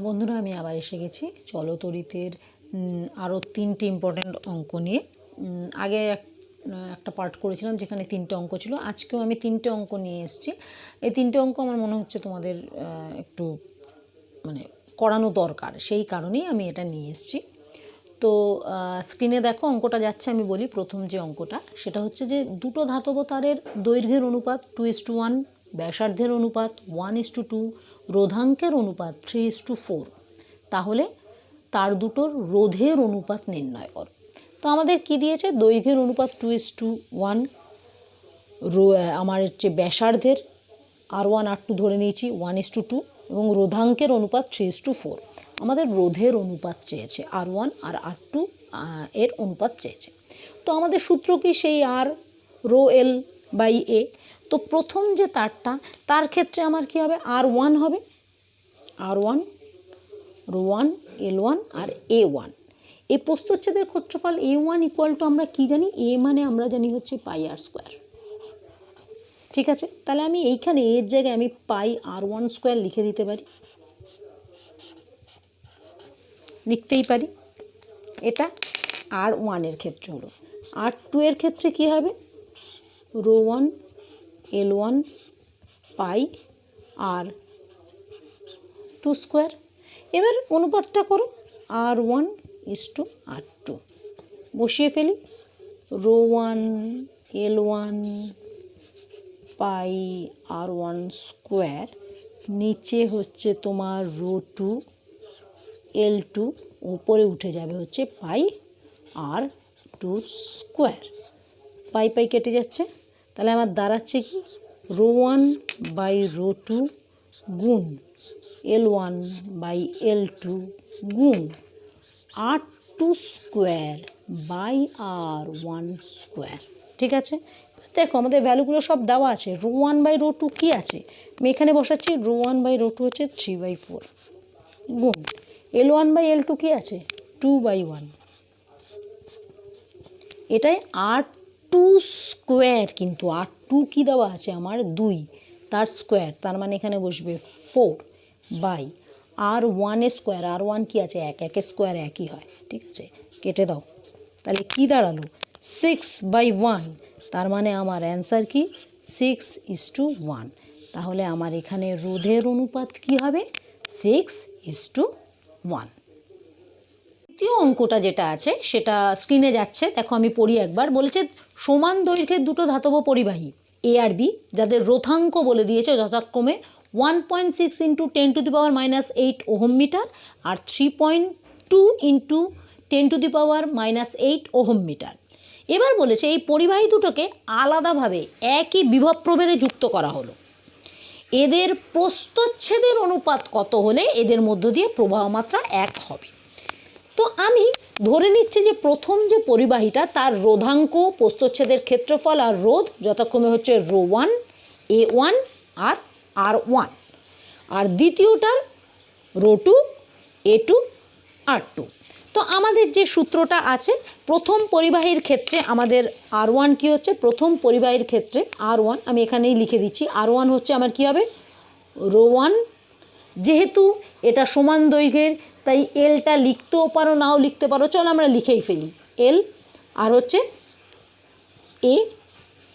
বন্ধুরা, আমি আবার এসে গেছি চলতরিতের আরও তিনটে ইম্পর্ট্যান্ট অঙ্ক নিয়ে। আগে এক- একটা পার্ট করেছিলাম যেখানে তিনটে অঙ্ক ছিল। আজকেও আমি তিনটে অঙ্ক নিয়ে এসেছি। এই তিনটে অঙ্ক আমার মনে হচ্ছে তোমাদের একটু মানে করানো দরকার। সেই কারণেই আমি এটা নিয়ে এসেছি। তো স্ক্রিনে দেখো, অঙ্কটা যাচ্ছে, আমি বলি প্রথম যে অঙ্কটা, সেটা হচ্ছে যে দুটো ধাতব তারের দৈর্ঘ্যের অনুপাত টু ইস টু ওয়ান ব্যাসার্ধের অনুপাত ওয়ান ইস টু টু রোধাঙ্কের অনুপাত থ্রি ইস টু ফোর তাহলে তার দুটোর রোধের অনুপাত নির্ণয় কর। তো আমাদের কি দিয়েছে? দৈর্ঘ্যের অনুপাত two is to one rho আমার হচ্ছে ব্যাসার্ধের আর ওয়ান আর টু ধরে নিয়েছি ওয়ান ইস টু টু এবং রোধাঙ্কের অনুপাত থ্রি ইস টু ফোর আমাদের রোধের অনুপাত চেয়েছে আর ওয়ান আর আর টু এর অনুপাত চেয়েছে। তো আমাদের সূত্র কি সেই আর রো এল বাই এ তো প্রথম যে তারটা, তার ক্ষেত্রে আমার কি হবে? আর ওয়ান হবে। R one rho one L one R A one এই প্রস্তুচ্ছেদের ক্ষেত্রফল এ ওয়ান ইকুয়াল টু আমরা কি জানি? এ মানে আমরা জানি হচ্ছে পাই আর স্কোয়ার ঠিক আছে? তাহলে আমি এইখানে এর জায়গায় আমি পাই আর ওয়ান স্কোয়ার লিখে দিতে পারি। লিখতেই পারি। এটা আর ওয়ানের ক্ষেত্রে হলো। আর টু এর ক্ষেত্রে কি হবে? Rho one L one pi R two square. এবার অনুপাতটা করো, R one is to R two. বসিয়ে ফেলি। Rho one, L one pi R one square, নিচে হচ্ছে তোমার রো টু, এল টু, উপরে উঠে যাবে হচ্ছে পাই আর টু স্কোয়ার। পাই পাই কেটে যাচ্ছে। তাহলে আমার দাঁড়াচ্ছে কি? Rho one by rho two গুণ L one by L two গুণ R two square by R one square. ঠিক আছে? দেখো, আমাদের ভ্যালুগুলো সব দেওয়া আছে। Rho one by rho two কী আছে? আমি এখানে বসাচ্ছি, rho one by rho two হচ্ছে থ্রি বাই ফোর গুণ L one by L two কী আছে? Two by one. এটাই আর টু স্কোয়ার কিন্তু, আর টু কী দেওয়া আছে আমার? দুই। তার স্কোয়ার, তার মানে এখানে বসবে ফোর বাই আর ওয়ানের স্কোয়ার, আর ওয়ান কী আছে? এক, একের স্কোয়ার একই হয়, ঠিক আছে? কেটে দাও। তাহলে কী দাঁড়াল? সিক্স বাই ওয়ান তার মানে আমার অ্যান্সার কি? সিক্স ইস টু ওয়ান তাহলে আমার এখানে রোধের অনুপাত কি হবে? সিক্স ইস টু ওয়ান তৃতীয় অঙ্কটা যেটা আছে, সেটা স্ক্রিনে যাচ্ছে। দেখো আমি পড়ি একবার। বলেছে, সমান দৈর্ঘ্যের দুটো ধাতব পরিবাহী এ আর বি যাদের রোধাঙ্ক বলে দিয়েছে যথাক্রমে one point six into ten to the power minus eight ohm metre R three point two into ten to the power minus eight ohm metre. এবার বলেছে, এই পরিবাহী দুটোকে আলাদাভাবে একই বিভব প্রভেদে যুক্ত করা হলো। এদের প্রস্তচ্ছেদের অনুপাত কত হলে এদের মধ্য দিয়ে প্রবাহ মাত্রা এক হবে? তো আমি ধরে নিচ্ছি যে প্রথম যে পরিবাহীটা, তার রোধাঙ্ক, প্রস্তচ্ছেদের ক্ষেত্রফল আর রোধ যথাক্রমে হচ্ছে রো ওয়ান, এ ওয়ান আর আর ওয়ান। আর দ্বিতীয়টার rho two, A two, R two. তো আমাদের যে সূত্রটা আছে, প্রথম পরিবাহীর ক্ষেত্রে আমাদের আর ওয়ান কী হচ্ছে? প্রথম পরিবাহীর ক্ষেত্রে আর ওয়ান, আমি এখানেই লিখে দিচ্ছি, আর ওয়ান হচ্ছে আমার কী হবে? Rho one. যেহেতু এটা সমান দৈর্ঘ্যের তাই এলটা লিখতেও পারো, নাও লিখতে পারো। চলো আমরা লিখেই ফেলি। এল আর হচ্ছে এ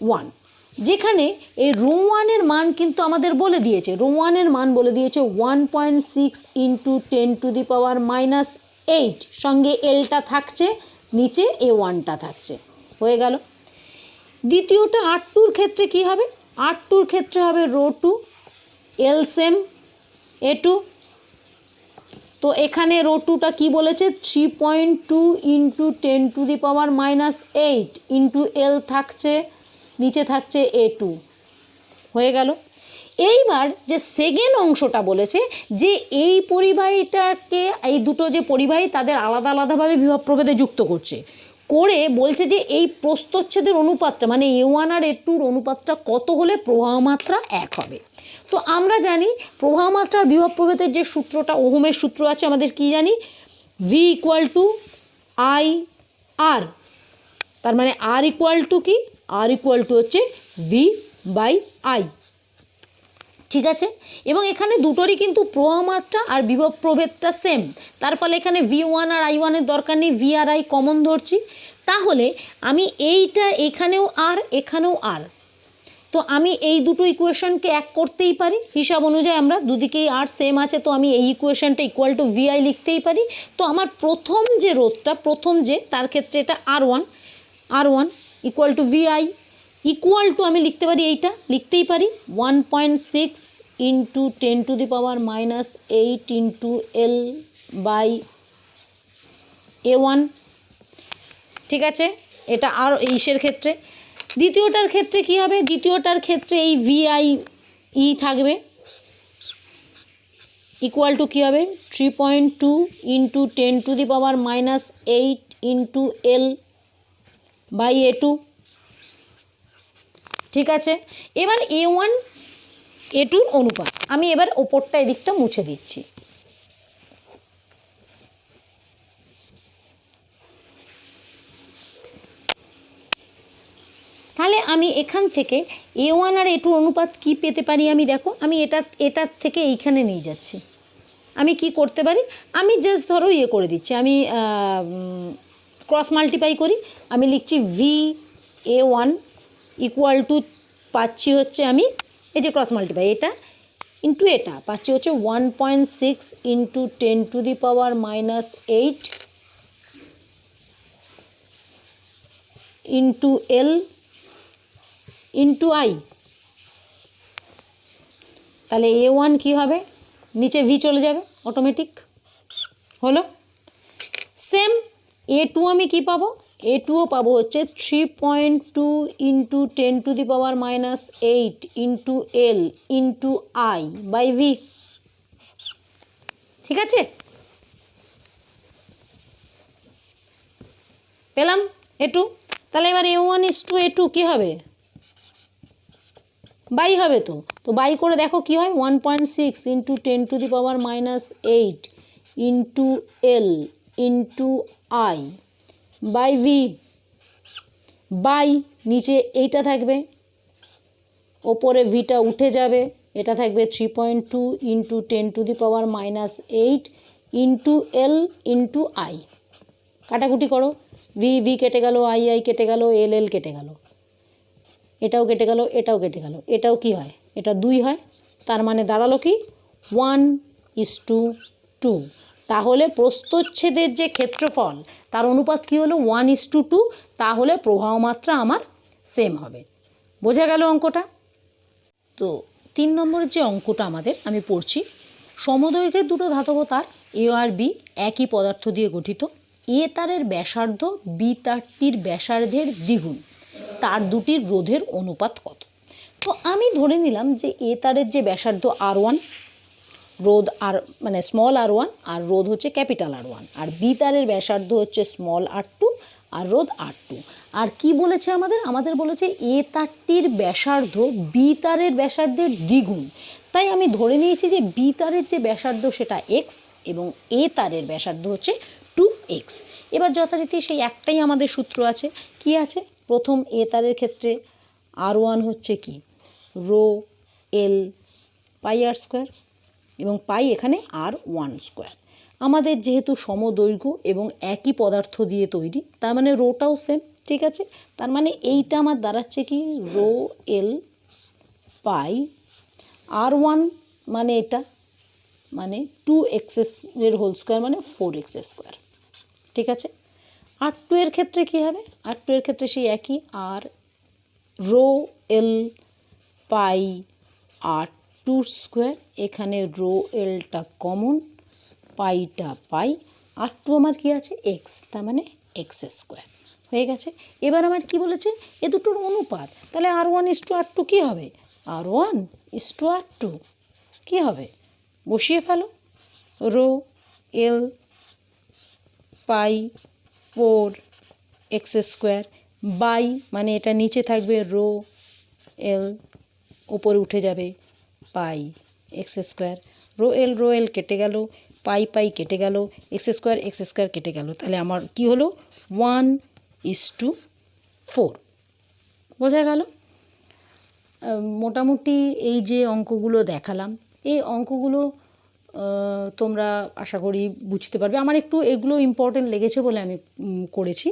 ওয়ান যেখানে এই রো ওয়ানের মান কিন্তু আমাদের বলে দিয়েছে। রো ওয়ানের মান বলে দিয়েছে one point six into ten to the power minus eight সঙ্গে এলটা থাকছে, নিচে এ ওয়ানটা থাকছে। হয়ে গেল। দ্বিতীয়টা আট টুর ক্ষেত্রে কি হবে? আট টুর ক্ষেত্রে হবে rho two L same A two তো এখানে রো টুটা কী বলেছে? Three point two into ten to the power minus eight into L থাকছে, নিচে থাকছে এ টু হয়ে গেল। এইবার যে সেকেন্ড অংশটা বলেছে, যে এই পরিবাহীটাকে, এই দুটো যে পরিবাহী তাদের আলাদা আলাদাভাবে বিভব প্রভেদে যুক্ত করছে। করে বলছে যে এই প্রস্তচ্ছেদের অনুপাতটা মানে এ ওয়ান আর এ টুর অনুপাতটা কত হলে প্রবাহ মাত্রা এক হবে? তো আমরা জানি প্রবাহ মাত্রার বিভব প্রভেদের যে সূত্রটা, ওহমের সূত্র আছে, আমাদের কি জানি? V equal to I R তার মানে আর ইকুয়াল টু কি? আর ইকুয়াল টু হচ্ছে ভি বাই আই ঠিক আছে? এবং এখানে দুটোরই কিন্তু প্রবাহ মাত্রা আর বিভব প্রভেদটা সেম তার ফলে এখানে ভি ওয়ান আর আই ওয়ানের দরকার নেই ভি আর আই কমন ধরছি। তাহলে আমি এইটা এখানেও আর এখানেও আর তো আমি এই দুটো ইকুয়েশনকে এক করতেই পারি। হিসাব অনুযায়ী আমরা দুদিকেই আর সেম আছে, তো আমি এই ইকুয়েশনটা ইকুয়াল টু ভিআই লিখতেই পারি। তো আমার প্রথম যে রোধটা, প্রথম যে, তার ক্ষেত্রে এটা R one R one equal to V I equal to আমি লিখতে পারি এইটা, লিখতেই পারি one point six into ten to the power minus eight into L by A one ঠিক আছে? এটা আর ইসের ক্ষেত্রে। দ্বিতীয়টার ক্ষেত্রে কি হবে? দ্বিতীয়টার ক্ষেত্রে এই ভিআই ই থাকবে। ইকুয়াল টু কী হবে? Three point two into ten to the power minus eight into L by A two ঠিক আছে? এবার এ ওয়ান এ টুর অনুপাত। আমি এবার ওপরটা, এদিকটা মুছে দিচ্ছি তাহলে আমি এখান থেকে এ ওয়ান আর এ টুর অনুপাত কি পেতে পারি আমি? দেখো, আমি এটা, এটার থেকে এইখানে নিয়ে যাচ্ছি। আমি কি করতে পারি? আমি জাস্ট ধরো ইয়ে করে দিচ্ছি। আমি ক্রস মাল্টিপ্লাই করি। আমি লিখছি V A one equal to পাচ্ছি হচ্ছে আমি এই যে ক্রস মাল্টিপ্লাই এটা ইন্টু এটা পাচ্ছি হচ্ছে one point six into ten to the power minus eight into L into I তাহলে এ ওয়ান কী হবে? নিচে ভি চলে যাবে অটোমেটিক হলো? সেম এ টু আমি কি পাবো? এ টুও পাবো হচ্ছে three point two into ten to the power minus eight into L into I by V ঠিক আছে? পেলাম এ টু তাহলে এবার A one is to A two কী হবে? বাই হবে তো। তো বাই করে দেখো কি হয়? One point six into ten to the power minus eight into L into I by V by নিচে এইটা থাকবে। ওপরে ভিটা উঠে যাবে। এটা থাকবে three point two into ten to the power minus eight into L into I কাটাকুটি করো। ভি ভি কেটে গেল আই আই কেটে গেল এল এল কেটে গেল। এটাও কেটে গেল, এটাও কেটে গেল। এটাও কি হয়? এটা দুই হয়, তার মানে দাঁড়াল কি? One is to two. তাহলে প্রস্তচ্ছেদের যে ক্ষেত্রফল, তার অনুপাত কি হলো? ওয়ান ইস টু টু, তাহলে প্রবাহ মাত্রা আমার সেম হবে। বোঝা গেল অঙ্কটা? তো তিন নম্বরের যে অঙ্কটা আমাদের, আমি পড়ছি, সমদৈর্ঘ্যের দুটো ধাতব তার এ আর বি একই পদার্থ দিয়ে গঠিত। এ তারের ব্যাসার্ধ বি তারটির ব্যাসার্ধের দ্বিগুণ। তার দুটির রোধের অনুপাত কত? তো আমি ধরে নিলাম যে এ তারের যে ব্যাসার্ধ আর ওয়ান, রোধ আর মানে স্মল আর ওয়ান, আর রোধ হচ্ছে ক্যাপিটাল আর ওয়ান, আর বি তারের ব্যাসার্ধ হচ্ছে স্মল আর টু, আর রোধ আর টু। আর কি বলেছে আমাদের? আমাদের বলেছে এ তারটির ব্যাসার্ধ বি তারের ব্যাসার্ধের দ্বিগুণ। তাই আমি ধরে নিয়েছি যে বি তারের যে ব্যাসার্ধ সেটা এক্স এবং এ তারের ব্যাসার্ধ হচ্ছে টু এক্স। এবার যথারীতি সেই একটাই আমাদের সূত্র আছে। কি আছে? প্রথম এ তারের ক্ষেত্রে আর ওয়ান হচ্ছে কি? রো, এল, পাই আর স্কোয়ার এবং পাই এখানে আর ওয়ান স্কোয়ার। আমাদের যেহেতু সমদৈর্ঘ্য এবং একই পদার্থ দিয়ে তৈরি, তার মানে রোটাও সেম ঠিক আছে? তার মানে এইটা আমার দাঁড়াচ্ছে কি? Rho, L, pi R one মানে এটা মানে টু এক্সেসের হোল স্কোয়ার মানে ফোর এক্স স্কোয়ার ঠিক আছে? আর টু এর ক্ষেত্রে কী হবে? আর টু এর ক্ষেত্রে সেই একই, R rho L pi R two square, এখানে রো এলটা কমন, পাইটা পাই আর টু আমার কী আছে? এক্স তার মানে এক্স স্কোয়ার। হয়ে গেছে? এবার আমার কি বলেছে? এ দুটোর অনুপাত। তাহলে R one is to R two কী হবে? R one is to R two কী হবে? বসিয়ে ফেলো। Rho L pi four X square by মানে এটা নিচে থাকবে রো এল ওপরে উঠে যাবে pi X square. Rho L rho L কেটে গেল, পাই পাই কেটে গেল, এক্স স্কোয়ার এক্স স্কোয়ার কেটে গেল। তাহলে আমার কি হলো? One is to four. বোঝা গেল? মোটামুটি এই যে অঙ্কগুলো দেখালাম, এই অঙ্কগুলো তোমরা আশা করি বুঝতে পারবে। আমার একটু এগুলো ইম্পর্টেন্ট লেগেছে বলে আমি করেছি।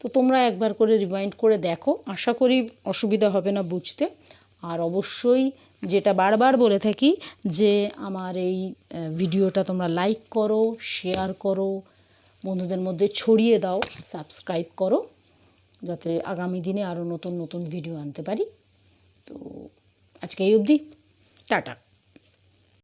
তো তোমরা একবার করে রিমাইন্ড করে দেখো। আশা করি অসুবিধা হবে না বুঝতে। আর অবশ্যই যেটা বারবার বলে থাকি যে আমার এই ভিডিওটা তোমরা লাইক করো শেয়ার করো, বন্ধুদের মধ্যে ছড়িয়ে দাও সাবস্ক্রাইব করো, যাতে আগামী দিনে আরও নতুন নতুন ভিডিও আনতে পারি। তো আজকে এই অবধি। টাটা।